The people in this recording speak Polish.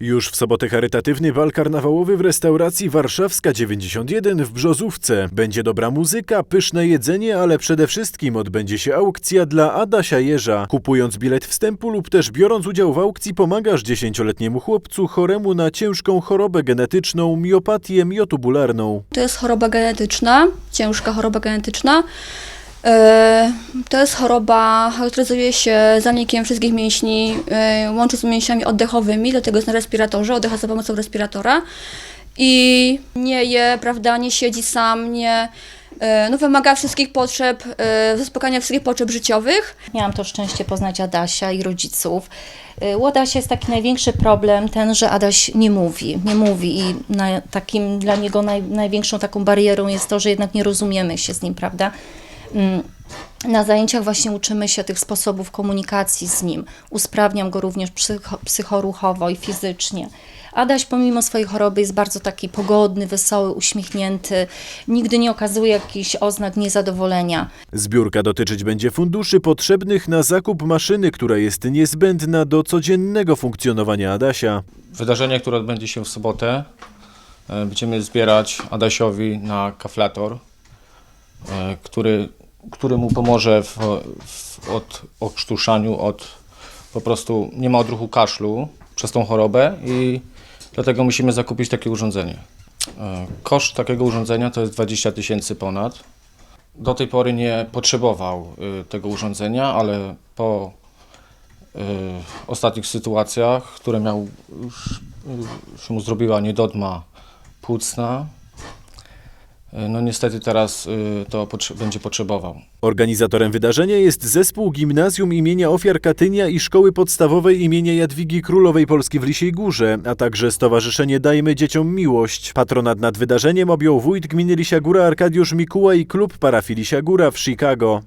Już w sobotę charytatywny bal karnawałowy w restauracji Warszawska 91 w Brzozówce. Będzie dobra muzyka, pyszne jedzenie, ale przede wszystkim odbędzie się aukcja dla Adasia Jeża. Kupując bilet wstępu lub też biorąc udział w aukcji pomagasz 10-letniemu chłopcu choremu na ciężką chorobę genetyczną miopatię miotubularną. To jest choroba genetyczna, ciężka choroba genetyczna. E, To jest choroba, charakteryzuje się zanikiem wszystkich mięśni, e, łączy z mięśniami oddechowymi, dlatego jest na respiratorze, oddycha za pomocą respiratora i nie je, prawda, nie siedzi sam, nie, e, no, wymaga wszystkich potrzeb, zaspokajania wszystkich potrzeb życiowych. Miałam to szczęście poznać Adasia i rodziców. U Adasia jest taki największy problem, ten, że Adaś nie mówi, nie mówi i na, takim dla niego naj, największą taką barierą jest to, że jednak nie rozumiemy się z nim, prawda? Mm, Na zajęciach właśnie uczymy się tych sposobów komunikacji z nim. Usprawniam go również psycho, psychoruchowo i fizycznie. Adaś pomimo swojej choroby jest bardzo taki pogodny, wesoły, uśmiechnięty. Nigdy nie okazuje jakichś oznak niezadowolenia. Zbiórka dotyczyć będzie funduszy potrzebnych na zakup maszyny, która jest niezbędna do codziennego funkcjonowania Adasia. Wydarzenie, które odbędzie się w sobotę, e, będziemy zbierać Adasiowi na kaflator, e, który, który mu pomoże w, w od okrztuszaniu, od po prostu nie ma odruchu kaszlu przez tą chorobę i dlatego musimy zakupić takie urządzenie. E, Koszt takiego urządzenia to jest 20 tysięcy ponad. Do tej pory nie potrzebował y, tego urządzenia, ale po y, ostatnich sytuacjach, które miał już mu zrobiła niedodma płucna. No niestety teraz y, to będzie potrzebował. Organizatorem wydarzenia jest zespół Gimnazjum imienia Ofiar Katynia i Szkoły Podstawowej imienia Jadwigi Królowej Polski w Lisiej Górze, a także Stowarzyszenie Dajmy Dzieciom Miłość. Patronat nad wydarzeniem objął wójt gminy Lisia Góra Arkadiusz Mikuła i klub parafii Lisia Góra w Chicago.